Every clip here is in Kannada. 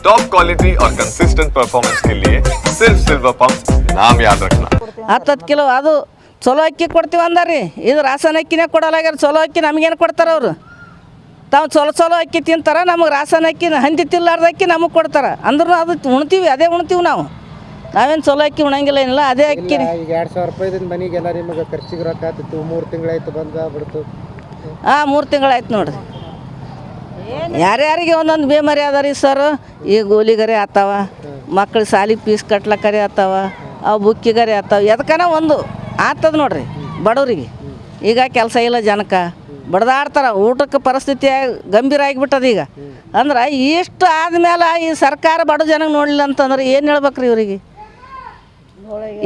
टॉप क्वालिटी और कंसिस्टेंट परफॉर्मेंस के लिए सिर्फ सिल्वर पंप नाम याद रखना ಹತ್ತು ಹತ್ತು ಕಿಲೋ ಅದು ಚಲೋ ಅಕ್ಕಿ ಕೊಡ್ತೀವಿ ಅಂದಾರಿ ಇದು ರಾಸನ ಅಕ್ಕಿನೇ ಕೊಡಲಾಗ್ಯಾರ ಚಲೋ ಅಕ್ಕಿ ನಮಗೇನು ಕೊಡ್ತಾರೆ ಅವರು ತಾವು ಚಲೋ ಚಲೋ ಅಕ್ಕಿ ತಿಂತಾರೆ ನಮಗೆ ರಾಸನ ಅಕ್ಕಿ ಹಂದಿ ತಿಲ್ಲಾರ್ದ ಅಕ್ಕಿ ನಮಗೆ ಕೊಡ್ತಾರೆ ಅಂದ್ರೂ ಅದು ಉಣ್ತೀವಿ ಅದೇ ಉಣ್ತೀವಿ ನಾವು ನಾವೇನು ಚಲೋ ಅಕ್ಕಿ ಉಣಂಗಿಲ್ಲ ಏನಿಲ್ಲ ಅದೇ ಅಕ್ಕಿ ಈಗ ಎರಡು ಸಾವಿರ ರೂಪಾಯಿದಿಂದ ಮನೆಗೆಲ್ಲ ನಿಮಗೆ ಖರ್ಚಿಗೆ ರೊಕ್ಕ ಆತಿತ್ತು ಮೂರು ತಿಂಗಳಾಯ್ತು ಬಂದ ಬಿಡ್ತು ಹಾಂ ಮೂರು ತಿಂಗಳಾಯ್ತು ನೋಡ್ರಿ ಯಾರ್ಯಾರಿಗೆ ಒಂದೊಂದು ಬೇಮಾರಿ ಅದ ರೀ ಸರ್? ಈ ಗೋಲಿಗರೆ ಆತಾವ, ಮಕ್ಳು ಸಾಲಿಗೆ ಪೀಸ್ ಕಟ್ಲಕ್ಕರೆ ಆತಾವ, ಅವು ಬುಕ್ಕಿಗರೆ ಆತಾವ ಎದಕ್ಕನ ಒಂದು ಆತದ ನೋಡ್ರಿ ಬಡವ್ರಿಗೆ. ಈಗ ಕೆಲಸ ಇಲ್ಲ ಜನಕ್ಕೆ, ಬಡದಾಡ್ತಾರ ಊಟಕ್ಕೆ ಪರಿಸ್ಥಿತಿ ಗಂಭೀರ ಆಗಿಬಿಟ್ಟದ ಈಗ. ಅಂದ್ರೆ ಇಷ್ಟು ಆದಮೇಲೆ ಈ ಸರ್ಕಾರ ಬಡ ಜನಕ್ಕೆ ನೋಡಲಿಲ್ಲ ಅಂತಂದ್ರೆ ಏನು ಹೇಳ್ಬೇಕ್ರಿ ಇವ್ರಿಗೆ?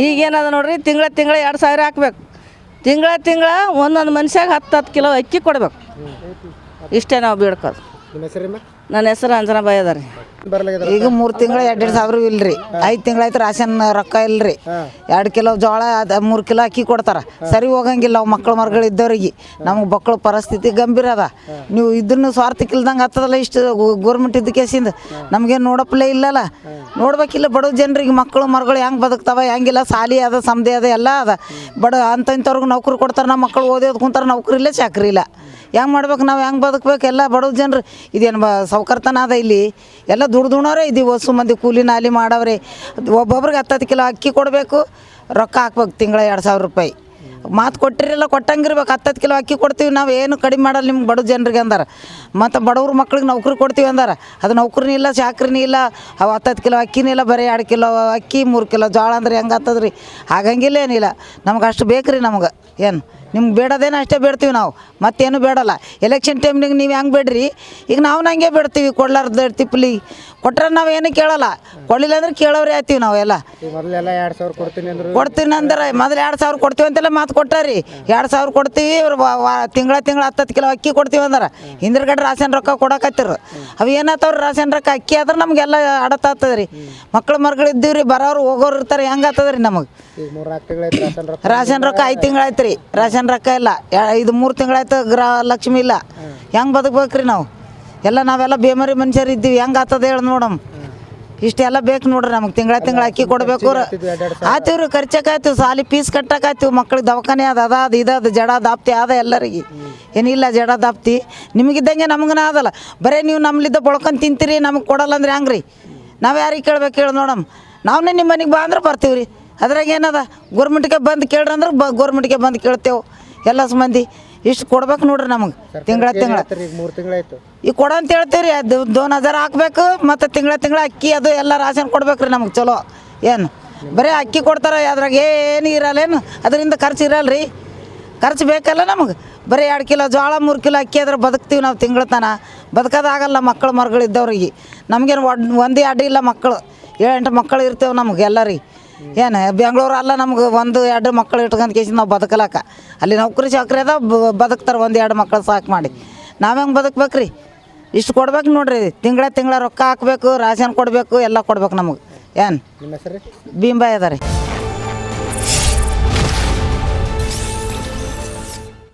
ಈಗೇನದ ನೋಡ್ರಿ, ತಿಂಗಳ ತಿಂಗಳ ಎರಡು ಸಾವಿರ ಹಾಕ್ಬೇಕು. ತಿಂಗಳ ತಿಂಗಳ ಒಂದೊಂದು ಮನುಷ್ಯಾಗ ಹತ್ತು ಹತ್ತು ಕಿಲೋ ಅಕ್ಕಿ ಕೊಡ್ಬೇಕು. ಇಷ್ಟೇ ನಾವು ಬೇಡ್ಕೋದು. ನಿಮ್ಮ ಹೆಸರಮ್ಮ ನನ್ನ ಹೆಸರು ಅಂಜನಾಬಾಯಿ ಅದ ರೀ. ಬರಲಾಗ್ಯದ ಈಗ ಮೂರು ತಿಂಗಳು ಎರಡು ಸಾವಿರ ಇಲ್ರಿ. ಐದು ತಿಂಗಳಾಯ್ತು ರಾಷನ್ ರೊಕ್ಕ ಇಲ್ರಿ. ಎರಡು ಕಿಲೋ ಜೋಳ ಅದ ಮೂರು ಕಿಲೋ ಅಕ್ಕಿ ಕೊಡ್ತಾರ. ಸರಿ ಹೋಗಂಗಿಲ್ಲ ಅವು ಮಕ್ಳು ಮರಗಳು ಇದ್ದವ್ರಿಗೆ. ನಮ್ಗೆ ಮಕ್ಕಳು ಪರಿಸ್ಥಿತಿ ಗಂಭೀರ ಅದ. ನೀವು ಇದನ್ನು ಸ್ವಾರ್ಥಕ್ಕಿಲ್ದಂಗೆ ಹತ್ತದಲ್ಲ ಇಷ್ಟು ಗೋರ್ಮೆಂಟ್ ಇದ್ದ ಕೇಸಿಂದ ನಮಗೇನು ನೋಡಪ್ಪಲೇ ಇಲ್ಲಲ್ಲ. ನೋಡ್ಬೇಕಿಲ್ಲ ಬಡ ಜನರಿಗೆ ಮಕ್ಕಳು ಮರಗಳು ಹೆಂಗೆ ಬದುಕ್ತಾವ ಹೆಂಗಿಲ್ಲ ಸಾಲಿ ಅದ ಸಮದೇ ಅದ ಎಲ್ಲ ಅದ. ಬಡ ಅಂತ ಇಂಥವ್ರಿಗೆ ನೌಕರಿ ಕೊಡ್ತಾರೆ ನಮ್ಮ ಮಕ್ಕಳು ಓದೋದು ಕುಂತಾರೆ ನೌಕರಿ ಇಲ್ಲ ಚಾಕ್ರಿ ಇಲ್ಲ ಹೆಂಗೆ ಮಾಡ್ಬೇಕು, ನಾವು ಹೆಂಗೆ ಬದುಕ್ಬೇಕು, ಎಲ್ಲ ಬಡವ ಜನರು. ಇದೇನು ಬ ಸೌಕರ್ತನ ಅದ ಇಲ್ಲಿ. ಎಲ್ಲ ದುಡ್ದುಣೋರೇ ಇದ್ದೀವಿ, ಹೊಸು ಮಂದಿ ಕೂಲಿ ನಾಲಿ ಮಾಡವ್ರೆ. ಒಬ್ಬೊಬ್ರಿಗೆ ಹತ್ತತ್ತು ಕಿಲೋ ಅಕ್ಕಿ ಕೊಡಬೇಕು, ರೊಕ್ಕ ಹಾಕ್ಬೇಕು, ತಿಂಗಳ ಎರಡು ಸಾವಿರ ರೂಪಾಯಿ. ಮಾತು ಕೊಟ್ಟಿರಲ್ಲ, ಕೊಟ್ಟಂಗಿರ್ಬೇಕು, ಹತ್ತತ್ತು ಕಿಲೋ ಅಕ್ಕಿ ಕೊಡ್ತೀವಿ, ನಾವು ಏನು ಕಡಿಮೆ ಮಾಡಲ್ಲ ನಿಮ್ಗೆ ಬಡ ಜನರಿಗೆ ಅಂದಾರ. ಮತ್ತು ಬಡವ್ರ ಮಕ್ಳಿಗೆ ನೌಕರಿ ಕೊಡ್ತೀವಿ ಅಂದಾರ. ಅದು ನೌಕರಿನೂ ಇಲ್ಲ, ಚಾಕ್ರಿನೂ ಇಲ್ಲ, ಅವು ಹತ್ತತ್ತು ಕಿಲೋ ಅಕ್ಕಿನೂ ಇಲ್ಲ, ಬರೀ ಎರಡು ಕಿಲೋ ಅಕ್ಕಿ, ಮೂರು ಕಿಲೋ ಜೋಳ ಅಂದ್ರೆ ಹೆಂಗೆ ಆಗ್ತದ ರೀ ಆಗಂಗಿಲ್ಲ ಏನಿಲ್ಲ ನಮ್ಗೆ ಅಷ್ಟು ಬೇಕು ರೀ ನಮ್ಗೆ. ಏನು? ನಿಮ್ಗೆ ಬೇಡದೇನು ಅಷ್ಟೇ ಬೇಡ್ತೀವಿ ನಾವು. ಮತ್ತೇನು ಬೇಡಲ್ಲ. ಎಲೆಕ್ಷನ್ ಟೈಮ್ನಿಗೆ ನೀವು ಹೆಂಗೆ ಬೇಡ್ರಿ? ಈಗ ನಾವು ಹಂಗೆ ಬೇಡ್ತೀವಿ. ಕೊಡ್ಲಾರ್ದ ತಿಪ್ಪಲಿ ಕೊಟ್ರೆ ನಾವು ಏನು ಕೇಳಲ್ಲ. ಕೊಡಲಿಲ್ಲ ಅಂದ್ರೆ ಕೇಳೋರೇ ಆಯ್ತೀವಿ ನಾವೆಲ್ಲ ಕೊಡ್ತೀನಿ ಅಂದ್ರು. ಕೊಡ್ತೀನಿ ಅಂದ್ರೆ ಮೊದಲು ಎರಡು ಸಾವಿರ ಕೊಡ್ತೀವಿ ಅಂತೆಲ್ಲ ಮಾತು ಕೊಟ್ಟಾರಿ. ಎರಡು ಸಾವಿರ ಕೊಡ್ತೀವಿ ಇವ್ರು ತಿಂಗಳ ತಿಂಗಳ ಹತ್ತತ್ತು ಕಿಲೋ ಅಕ್ಕಿ ಕೊಡ್ತೀವಿ ಅಂದ್ರೆ. ಹಿಂದಿರ್ಗಡೆ ರಾಸಾಯನ ರೊಕ್ಕ ಕೊಡಕತ್ತಿರು. ಅವು ಏನಾತವ್ರಿ ರಾಸಾಯನ ರೊಕ್ಕ? ಅಕ್ಕಿ ಆದ್ರೆ ನಮಗೆಲ್ಲ ಅಡತಾಗ್ತದೆ ರೀ ಮಕ್ಳು ಮರ್ಗಳು ಇದ್ದೀವಿ ರೀ ಬರೋರು ಹೋಗೋರು ಇರ್ತಾರೆ ಹೆಂಗೆ ಆಗ್ತದೆ ರೀ ನಮಗೆ ರಾಸಾಯನ ರೊಕ್ಕ. ಐದು ತಿಂಗಳಾಯ್ತು ರೀ ರೇಷನ್ ರೊಕ್ಕ ಇಲ್ಲ. ಐದು ಇದು ಮೂರು ತಿಂಗಳಾಯ್ತು ಗ್ರಾ ಲಕ್ಷ್ಮಿ ಇಲ್ಲ. ಹೆಂಗೆ ಬದುಕ್ಬೇಕ್ರಿ ನಾವು? ಎಲ್ಲ ನಾವೆಲ್ಲ ಬೇಮರಿ ಮನುಷ್ಯರು ಇದ್ದೀವಿ. ಹೆಂಗೆ ಆಗ್ತದೆ ಹೇಳಿ ನೋಡಮ್. ಇಷ್ಟೆಲ್ಲ ಬೇಕು ನೋಡ್ರಿ ನಮಗೆ. ತಿಂಗಳ ತಿಂಗಳ ಅಕ್ಕಿ ಕೊಡಬೇಕು ಆಯ್ತೀವಿ ರೀ ಖರ್ಚಕ್ಕಾಯ್ತು. ಸಾಲಿ ಫೀಸ್ ಕಟ್ಟಕ್ಕಾಯ್ತು. ಮಕ್ಳಿಗೆ ದವಾಖಾನೆ ಅದ ಅದ ಅದು ಇದದು ಜಡ ದಾಪ್ತಿ ಆದ ಎಲ್ಲರಿಗೆ. ಏನಿಲ್ಲ ಜಡ ದಾಪ್ತಿ. ನಿಮಗಿದ್ದಂಗೆ ನಮ್ಗನ ಆದಲ್ಲ. ಬರೀ ನೀವು ನಮ್ಮಲಿದ್ದ ಬಳ್ಕೊಂಡು ತಿಂತೀರಿ ನಮಗೆ ಕೊಡಲ್ಲ ಅಂದ್ರೆ ಹೆಂಗೆ ರೀ ನಾವು ಯಾರಿಗೆ ಕೇಳ್ಬೇಕು ಹೇಳಿ ನೋಡಮ್. ನಾವೇ ನಿಮ್ಮ ಮನೆಗೆ ಬಾ ಅಂದ್ರೆ ಬರ್ತೀವಿ ರೀ ಅದ್ರಾಗ ಏನದ? ಗೋರ್ಮೆಂಟ್ಗೆ ಬಂದು ಕೇಳ್ರಿ ಅಂದ್ರೆ ಬ ಗೋರ್ಮೆಂಟ್ಗೆ ಬಂದು ಕೇಳ್ತೇವೆ. ಎಲ್ಲ ಮಂದಿ ಇಷ್ಟು ಕೊಡ್ಬೇಕು ನೋಡ್ರಿ ನಮಗೆ. ತಿಂಗಳ ತಿಂಗಳ. ಈಗ ಕೊಡಂತ ತಿಂಗಳಾಯ್ತು ಈಗ ಕೊಡು ಅಂತ ಹೇಳ್ತೀವಿ ರೀ ಅದು ದೋನ್ ಹಜಾರ್ ಹಾಕ್ಬೇಕು ಮತ್ತು ತಿಂಗಳ ತಿಂಗಳ ಅಕ್ಕಿ ಅದು ಎಲ್ಲ ರಾಶನ್ ಕೊಡ್ಬೇಕು ರೀ ನಮಗೆ ಚಲೋ. ಏನು? ಬರೀ ಅಕ್ಕಿ ಕೊಡ್ತಾರೆ ಅದ್ರಾಗ ಏನು ಇರಲ್ಲೇನು ಅದರಿಂದ ಖರ್ಚು ಇರಲ್ಲ ರೀ ಖರ್ಚು ಬೇಕಲ್ಲ ನಮಗೆ? ಬರೀ ಎರಡು ಕಿಲೋ ಜೋಳ ಮೂರು ಕಿಲೋ ಅಕ್ಕಿ ಆದ್ರೆ ಬದುಕ್ತೀವಿ ನಾವು ತಿಂಗಳ ತನ ಬದುಕೋದಾಗಲ್ಲ ಮಕ್ಕಳು ಮರಗಳು ಇದ್ದವ್ರಿಗೆ ನಮಗೇನು ಒಡ್ ಒಂದೇ ಅಡ್ಡಿಲ್ಲ ಇಲ್ಲ ಮಕ್ಕಳು ಏಳೆಂಟು ಮಕ್ಕಳು ಇರ್ತೇವೆ ನಮ್ಗೆ ಎಲ್ಲರಿಗೆ ಏನು ಬೆಂಗಳೂರು ಅಲ್ಲ ನಮ್ಗೆ ಒಂದು ಎರಡು ಮಕ್ಕಳು ಇಟ್ಕೊಂಡು ಕೇಸಿ ನಾವು ಬದುಕಲಕ್ಕ. ಅಲ್ಲಿ ನೌಕರಿ ಚಾಕ್ರಿ ಅದ ಬದುಕ್ತಾರೆ ಒಂದು ಎರಡು ಮಕ್ಕಳು ಸಾಕು ಮಾಡಿ. ನಾವು ಹೆಂಗೆ ಬದುಕ್ಬೇಕು ರೀ ಇಷ್ಟು ಕೊಡ್ಬೇಕು ನೋಡ್ರಿ ತಿಂಗಳ ತಿಂಗಳ ರೊಕ್ಕ ಹಾಕ್ಬೇಕು ರಾಶನ್ ಕೊಡಬೇಕು ಎಲ್ಲ ಕೊಡ್ಬೇಕು ನಮಗೆ. ಏನು? ಭೀಮ್ಬಾಯ್ ಅದ ರೀ.